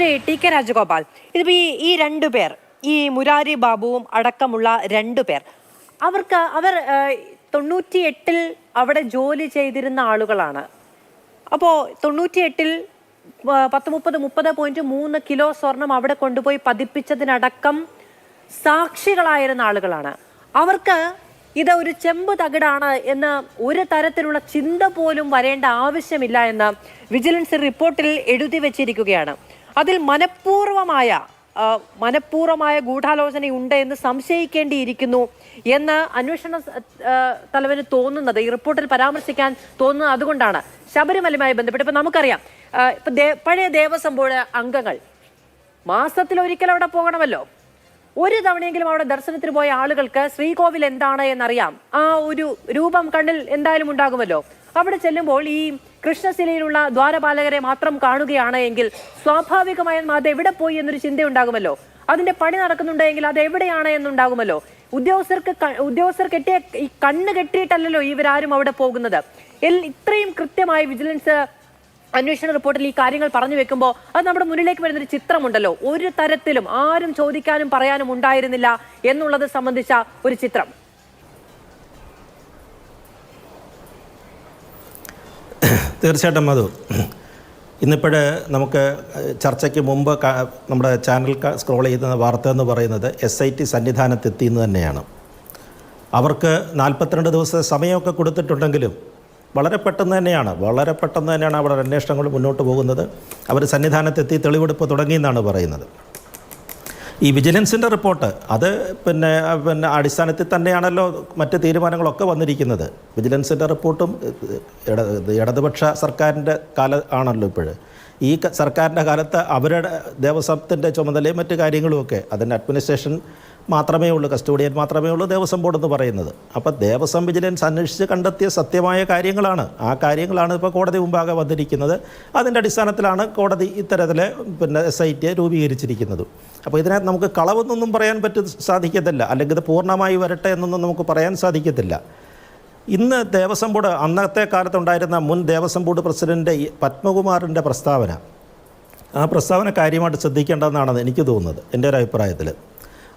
Shri T K Rajagopal. ഇതിപ്പോ ഈ ഈ രണ്ടു പേർ ഈ മുരാരി ബാബുവും അടക്കമുള്ള രണ്ടു പേർ അവർക്ക് അവർ തൊണ്ണൂറ്റി എട്ടിൽ അവിടെ ജോലി ചെയ്തിരുന്ന ആളുകളാണ്. അപ്പോൾ തൊണ്ണൂറ്റിയെട്ടിൽ പത്ത് മുപ്പത് മുപ്പത് പോയിന്റ് മൂന്ന് കിലോ സ്വർണം അവിടെ കൊണ്ടുപോയി പതിപ്പിച്ചതിനടക്കം സാക്ഷികളായിരുന്ന ആളുകളാണ്. അവർക്ക് ഇത് ഒരു ചെമ്പ് തകിടാണ് എന്ന് ഒരു തരത്തിലുള്ള ചിന്ത പോലും വരേണ്ട ആവശ്യമില്ല എന്ന് വിജിലൻസ് റിപ്പോർട്ടിൽ എഴുതി വെച്ചിരിക്കുകയാണ്. അതിൽ മനഃപൂർവമായ മനഃപൂർവമായ ഗൂഢാലോചനയുണ്ട് എന്ന് സംശയിക്കേണ്ടിയിരിക്കുന്നു എന്ന് അന്വേഷണ തലവന് തോന്നുന്നത് ഈ റിപ്പോർട്ടിൽ പരാമർശിക്കാൻ തോന്നുന്നത് അതുകൊണ്ടാണ്. ശബരിമലയുമായി ബന്ധപ്പെട്ട് ഇപ്പൊ നമുക്കറിയാം ഇപ്പൊ പഴയ ദേവസ്വം ബോർഡ് അംഗങ്ങൾ മാസത്തിൽ ഒരിക്കൽ അവിടെ പോകണമല്ലോ. ഒരു തവണയെങ്കിലും അവിടെ ദർശനത്തിന് പോയ ആളുകൾക്ക് ശ്രീകോവിൽ എന്താണ് എന്നറിയാം. ആ ഒരു രൂപം കണ്ണിൽ എന്തായാലും ഉണ്ടാകുമല്ലോ. അവിടെ ചെല്ലുമ്പോൾ ഈ കൃഷ്ണശിലയിലുള്ള ദ്വാരപാലകരെ മാത്രം കാണുകയാണ് എങ്കിൽ സ്വാഭാവികമായും അത് എവിടെ പോയി എന്നൊരു ചിന്തയുണ്ടാകുമല്ലോ? അതിന്റെ പണി നടക്കുന്നുണ്ടെങ്കിൽ അത് എവിടെയാണ് എന്നുണ്ടാകുമല്ലോ? ഉദ്യോഗസ്ഥർക്ക് ഉദ്യോഗസ്ഥർ കെട്ടിയ ഈ കണ്ണ് കെട്ടിയിട്ടല്ലല്ലോ ഇവരാരും അവിടെ പോകുന്നത്. ഇത്രയും കൃത്യമായി വിജിലൻസ് അന്വേഷണ റിപ്പോർട്ടിൽ ഈ കാര്യങ്ങൾ പറഞ്ഞു വെക്കുമ്പോൾ അത് നമ്മുടെ മുന്നിലേക്ക് വരുന്നൊരു ചിത്രമുണ്ടല്ലോ. ഒരു തരത്തിലും ആരും ചോദിക്കാനും പറയാനും ഉണ്ടായിരുന്നില്ല എന്നുള്ളത് സംബന്ധിച്ച ഒരു ചിത്രം. തീർച്ചയായിട്ടും മധു. ഇന്നിപ്പോൾ നമുക്ക് ചർച്ചയ്ക്ക് മുമ്പ് നമ്മുടെ ചാനൽ സ്ക്രോൾ ചെയ്യുന്ന വാർത്ത എന്ന് പറയുന്നത് എസ് ഐ ടി സന്നിധാനത്തെത്തി എന്ന് തന്നെയാണ്. അവർക്ക് നാൽപ്പത്തിരണ്ട് ദിവസത്തെ സമയമൊക്കെ കൊടുത്തിട്ടുണ്ടെങ്കിലും വളരെ പെട്ടെന്ന് തന്നെയാണ് വളരെ പെട്ടെന്ന് തന്നെയാണ് അവിടെ അന്വേഷണങ്ങൾ മുന്നോട്ട് പോകുന്നത്. അവർ സന്നിധാനത്തെത്തി തെളിവെടുപ്പ് തുടങ്ങിയെന്നാണ് പറയുന്നത്. ഈ വിജിലൻസിന്റെ റിപ്പോർട്ട് അത് പിന്നെ പിന്നെ അടിസ്ഥാനത്തിൽ തന്നെയാണല്ലോ മറ്റ് തീരുമാനങ്ങളൊക്കെ വന്നിരിക്കുന്നത്. വിജിലൻസിന്റെ റിപ്പോർട്ടും ഇട ഇടതുപക്ഷ സർക്കാരിന്റെ കാല ആണല്ലോ ഇപ്പോഴ്. ഈ സർക്കാരിന്റെ കാലത്ത് അവരുടെ ദേവസ്വത്തിന്റെ ചുമതലയും മറ്റു കാര്യങ്ങളുമൊക്കെ അതിന്റെ അഡ്മിനിസ്ട്രേഷൻ മാത്രമേ ഉള്ളൂ കസ്റ്റോഡിയൻ മാത്രമേ ഉള്ളൂ ദേവസ്വം ബോർഡ് എന്ന് പറയുന്നത്. അപ്പോൾ ദേവസ്വം വിജിലൻസ് അന്വേഷിച്ച് കണ്ടെത്തിയ സത്യമായ കാര്യങ്ങളാണ്. ആ കാര്യങ്ങളാണ് ഇപ്പോൾ കോടതി മുമ്പാകെ വന്നിരിക്കുന്നത്. അതിന്റെ അടിസ്ഥാനത്തിലാണ് കോടതി ഇത്തരത്തിൽ പിന്നെ എസ് ഐ ടി രൂപീകരിച്ചിരിക്കുന്നത്. അപ്പോൾ ഇതിനകത്ത് നമുക്ക് കളവെന്നൊന്നും പറയാൻ പറ്റ സാധിക്കത്തില്ല. അല്ലെങ്കിൽ ഇത് പൂർണമായി വരട്ടെ എന്നൊന്നും നമുക്ക് പറയാൻ സാധിക്കത്തില്ല. ഇന്ന് ദേവസ്വം ബോർഡ് അന്നത്തെ കാലത്തുണ്ടായിരുന്ന മുൻ ദേവസ്വം ബോർഡ് പ്രസിഡന്റ് പത്മകുമാറിന്റെ പ്രസ്താവന. ആ പ്രസ്താവന കാര്യമായിട്ട് ശ്രദ്ധിക്കേണ്ടതെന്നാണ് എനിക്ക് തോന്നുന്നത് എന്റെ ഒരു അഭിപ്രായത്തിൽ.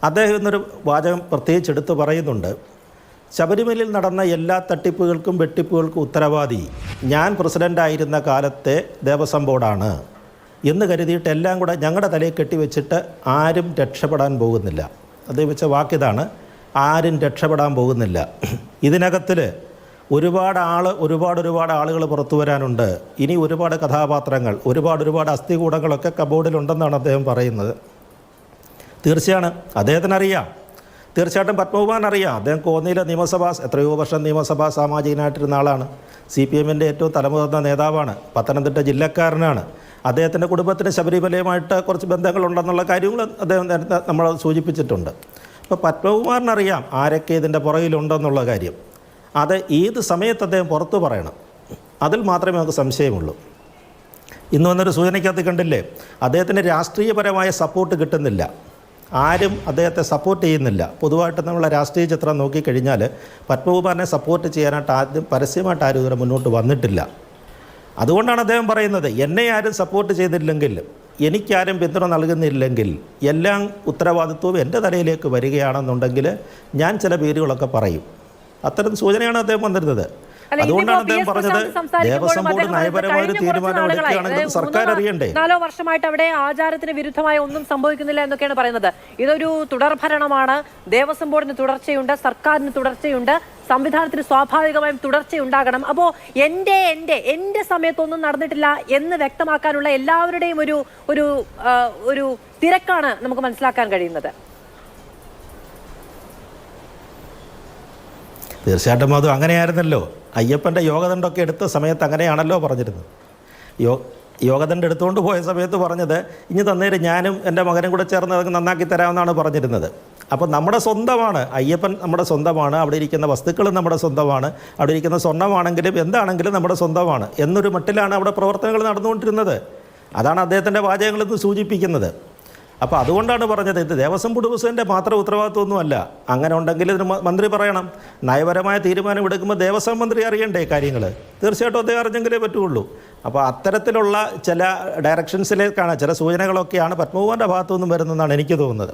അദ്ദേഹം ഇന്നൊരു വാചകം പ്രത്യേകിച്ച് എടുത്ത് പറയുന്നുണ്ട് ശബരിമലയിൽ നടന്ന എല്ലാ തട്ടിപ്പുകൾക്കും വെട്ടിപ്പുകൾക്കും ഉത്തരവാദി ഞാൻ പ്രസിഡന്റായിരുന്ന കാലത്തെ ദേവസ്വം ബോർഡാണ് എന്ന് കരുതിയിട്ട് എല്ലാം കൂടെ ഞങ്ങളുടെ തലയിൽ കെട്ടിവെച്ചിട്ട് ആരും രക്ഷപ്പെടാൻ പോകുന്നില്ല. അതേ വെച്ച വാക്കിതാണ് ആരും രക്ഷപ്പെടാൻ പോകുന്നില്ല. ഇതിനകത്തിൽ ഒരുപാട് ആൾ ഒരുപാട് ഒരുപാട് ആളുകൾ പുറത്തു വരാനുണ്ട്. ഇനി ഒരുപാട് കഥാപാത്രങ്ങൾ ഒരുപാട് ഒരുപാട് അസ്ഥികൂടങ്ങളൊക്കെ കബോർഡിലുണ്ടെന്നാണ് അദ്ദേഹം പറയുന്നത്. തീർച്ചയാണ്. അദ്ദേഹത്തിന് അറിയാം തീർച്ചയായിട്ടും പത്മകുമാറിന് അറിയാം. അദ്ദേഹം കോന്നിയിലെ നിയമസഭാ എത്രയോ വർഷം നിയമസഭാ സാമാജികനായിട്ടിരുന്ന ആളാണ്. സി പി എമ്മിന്റെ ഏറ്റവും തലമുതിർന്ന നേതാവാണ്. പത്തനംതിട്ട ജില്ലക്കാരനാണ്. അദ്ദേഹത്തിന്റെ കുടുംബത്തിന് ശബരിമലയുമായിട്ട് കുറച്ച് ബന്ധങ്ങളുണ്ടെന്നുള്ള കാര്യങ്ങൾ അദ്ദേഹം നേരത്തെ നമ്മൾ സൂചിപ്പിച്ചിട്ടുണ്ട്. അപ്പോൾ പത്മകുമാറിനറിയാം ആരൊക്കെ ഇതിന്റെ പുറകിലുണ്ടെന്നുള്ള കാര്യം. അത് ഏത് സമയത്ത് അദ്ദേഹം പുറത്തു പറയണം? അതിൽ മാത്രമേ നമുക്ക് സംശയമുള്ളൂ. ഇന്ന് വന്നൊരു സൂചനയ്ക്കകത്ത് കണ്ടില്ലേ? അദ്ദേഹത്തിന് രാഷ്ട്രീയപരമായ സപ്പോർട്ട് കിട്ടുന്നില്ല. ആരും അദ്ദേഹത്തെ സപ്പോർട്ട് ചെയ്യുന്നില്ല. പൊതുവായിട്ട് നമ്മളെ രാഷ്ട്രീയ ചിത്രം നോക്കിക്കഴിഞ്ഞാൽ പത്മകുമാറിനെ സപ്പോർട്ട് ചെയ്യാനായിട്ട് ആദ്യം പരസ്യമായിട്ട് ആരും ഇതുവരെ മുന്നോട്ട് വന്നിട്ടില്ല. അതുകൊണ്ടാണ് അദ്ദേഹം പറയുന്നത് എന്നെ ആരും സപ്പോർട്ട് ചെയ്തില്ലെങ്കിൽ എനിക്കാരും പിന്തുണ നൽകുന്നില്ലെങ്കിൽ എല്ലാം ഉത്തരവാദിത്വവും എന്റെ തലയിലേക്ക് വരികയാണെന്നുണ്ടെങ്കിൽ ഞാൻ ചില പേരുകളൊക്കെ പറയും. അത്തരം സൂചനയാണ് അദ്ദേഹം വന്നിരുന്നത്. അതുകൊണ്ടാണ് അദ്ദേഹം പറഞ്ഞത് ദേവസ്വം ബോർഡ് നയപരമായ ഒരു തീരുമാനം എടുക്കുകയാണെങ്കിൽ സർക്കാർ അറിയണ്ടേ? നാലോ വർഷമായിട്ട് അവിടെ ആചാരത്തിന് വിരുദ്ധമായ ഒന്നും സംഭവിക്കുന്നില്ല എന്നൊക്കെയാണ് പറയുന്നത്. ഇതൊരു തുടർഭരണമാണ്. ദേവസ്വം ബോർഡിന് തുടർച്ചയുണ്ട് സർക്കാരിന് തുടർച്ചയുണ്ട് സംവിധാനത്തിന് സ്വാഭാവികമായും തുടർച്ചയുണ്ടാകണം. അപ്പോ എന്റെ എന്റെ എന്റെ സമയത്തൊന്നും നടന്നിട്ടില്ല എന്ന് വ്യക്തമാക്കാനുള്ള എല്ലാവരുടെയും ഒരു ഒരു ഒരു തിരക്കാണ് നമുക്ക് മനസ്സിലാക്കാൻ കഴിയുന്നത്. തീർച്ചയായിട്ടും അതും അങ്ങനെയായിരുന്നല്ലോ. അയ്യപ്പന്റെ യോഗദണ്ഡൊക്കെ എടുത്ത സമയത്ത് അങ്ങനെയാണല്ലോ പറഞ്ഞിരുന്നത്. യോ യോഗദണ്ഡ് എടുത്തുകൊണ്ട് പോയ സമയത്ത് പറഞ്ഞത് ഇനി തന്നേര് ഞാനും എന്റെ മകനും കൂടെ ചേർന്ന് അതൊക്കെ നന്നാക്കി തരാമെന്നാണ് പറഞ്ഞിരുന്നത്. അപ്പോൾ നമ്മുടെ സ്വന്തമാണ് അയ്യപ്പൻ നമ്മുടെ സ്വന്തമാണ് അവിടെ ഇരിക്കുന്ന വസ്തുക്കളും നമ്മുടെ സ്വന്തമാണ് അവിടെ ഇരിക്കുന്ന സ്വർണമാണെങ്കിലും എന്താണെങ്കിലും നമ്മുടെ സ്വന്തമാണ് എന്നൊരു മട്ടിലാണ് അവിടെ പ്രവർത്തനങ്ങൾ നടന്നുകൊണ്ടിരുന്നത്. അതാണ് അദ്ദേഹത്തിന്റെ വാചകങ്ങളെന്ന് സൂചിപ്പിക്കുന്നത്. അപ്പോൾ അതുകൊണ്ടാണ് പറഞ്ഞത് ഇത് ദേവസ്വം ബോർഡ് പ്രസിഡന്റെ മാത്രം ഉത്തരവാദിത്വമൊന്നുമല്ല അങ്ങനെ ഉണ്ടെങ്കിൽ ഇതിന് മന്ത്രി പറയണം. നയപരമായ തീരുമാനം എടുക്കുമ്പോൾ ദേവസ്വം മന്ത്രി അറിയണ്ടേ കാര്യങ്ങൾ തീർച്ചയായിട്ടും അദ്ദേഹം അറിഞ്ഞെങ്കിലേ പറ്റുള്ളൂ. അപ്പോൾ അത്തരത്തിലുള്ള ചില ഡയറക്ഷൻസിലേക്കാണ് ചില സൂചനകളൊക്കെയാണ് പത്മകുമാറിന്റെ ഭാഗത്തു നിന്നും വരുന്നതെന്നാണ് എനിക്ക് തോന്നുന്നത്.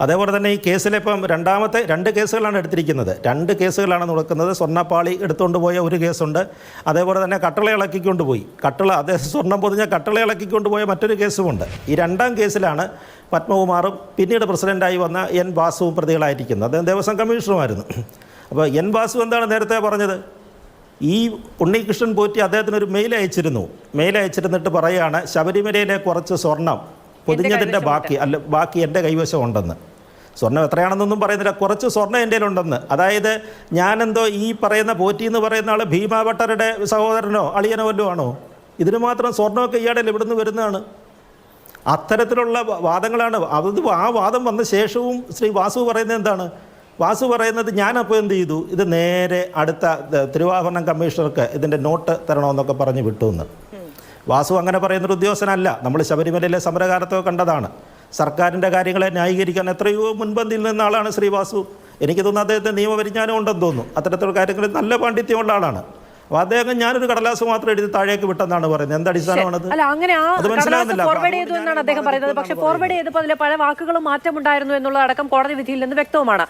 അതേപോലെ തന്നെ ഈ കേസിലിപ്പം രണ്ടാമത്തെ രണ്ട് കേസുകളാണ് എടുത്തിരിക്കുന്നത്. രണ്ട് കേസുകളാണ് നടക്കുന്നത്. സ്വർണപ്പാളി എടുത്തുകൊണ്ട് പോയ ഒരു കേസുണ്ട്. അതേപോലെ തന്നെ കട്ടള ഇളക്കിക്കൊണ്ട് പോയി. കട്ടള അതേ സ്വർണം പൊതിഞ്ഞ കട്ടള ഇളക്കിക്കൊണ്ട് പോയ മറ്റൊരു കേസുമുണ്ട്. ഈ രണ്ടാം കേസിലാണ് പത്മകുമാറും പിന്നീട് പ്രസിഡന്റായി വന്ന എൻ വാസുവും പ്രതികളായിരിക്കുന്നത്. അദ്ദേഹം ദേവസ്വം കമ്മീഷണറുമായിരുന്നു. അപ്പോൾ എൻ വാസു എന്താണ് നേരത്തെ പറഞ്ഞത്? ഈ ഉണ്ണികൃഷ്ണൻ പോറ്റി അദ്ദേഹത്തിന് ഒരു മെയിൽ അയച്ചിരുന്നു. മെയിൽ അയച്ചിരുന്നിട്ട് പറയുകയാണ് ശബരിമലയിലെ കുറച്ച് സ്വർണം പൊതിഞ്ഞതിന്റെ ബാക്കി അല്ല ബാക്കി എന്റെ കൈവശം ഉണ്ടെന്ന് സ്വർണം എത്രയാണെന്നൊന്നും പറയുന്നില്ല. കുറച്ച് സ്വർണം എന്റെ ഉണ്ടെന്ന് അതായത് ഞാനെന്തോ ഈ പറയുന്ന പോറ്റി എന്ന് പറയുന്ന ആൾ ഭീമാഭട്ടരുടെ സഹോദരനോ അളിയനോ വല്ലതും ആണോ? ഇതിന് മാത്രം സ്വർണമൊക്കെ ഇയാടെ ഇവിടുന്ന് വരുന്നതാണ്. അത്തരത്തിലുള്ള വാദങ്ങളാണ്. അത് ആ വാദം വന്ന ശേഷവും ശ്രീ വാസു പറയുന്നത് എന്താണ്? വാസു പറയുന്നത് ഞാനപ്പോൾ എന്ത് ചെയ്തു? ഇത് നേരെ അടുത്ത തിരുവാഭരണം കമ്മീഷണർക്ക് ഇതിന്റെ നോട്ട് തരണമെന്നൊക്കെ പറഞ്ഞ് വിട്ടു എന്ന് വാസു അങ്ങനെ പറയുന്നൊരു ഉദ്യോഗസ്ഥനല്ല. നമ്മൾ ശബരിമലയിലെ സമരകാലത്തൊക്കെ കണ്ടതാണ്. സർക്കാരിന്റെ കാര്യങ്ങളെ ന്യായീകരിക്കാൻ എത്രയോ മുൻപന്തിയിൽ നിന്ന ആളാണ് ശ്രീ വാസു. എനിക്ക് തോന്നുന്നു അദ്ദേഹത്തെ നിയമപരിജ്ഞാനം ഉണ്ടെന്ന് തോന്നുന്നു. അത്തരത്തിലുള്ള കാര്യങ്ങളിൽ നല്ല പാണ്ഡിത്യമുള്ള ആളാണ്. അപ്പോൾ അദ്ദേഹം ഞാനൊരു കടലാസ് മാത്രം എഴുതി താഴേക്ക് വിട്ടെന്നാണ് പറയുന്നത്. എന്ത് അടിസ്ഥാനമാണത് അത് മനസ്സിലാകുന്നില്ല. പക്ഷെ ഫോർവേഡ് ചെയ്തപ്പോൾ അതിലെ പല വാക്കുകളും മാറ്റമുണ്ടായിരുന്നു എന്നുള്ളതടക്കം കോടതി വിധിയിൽ നിന്ന് വ്യക്തവുമാണ്.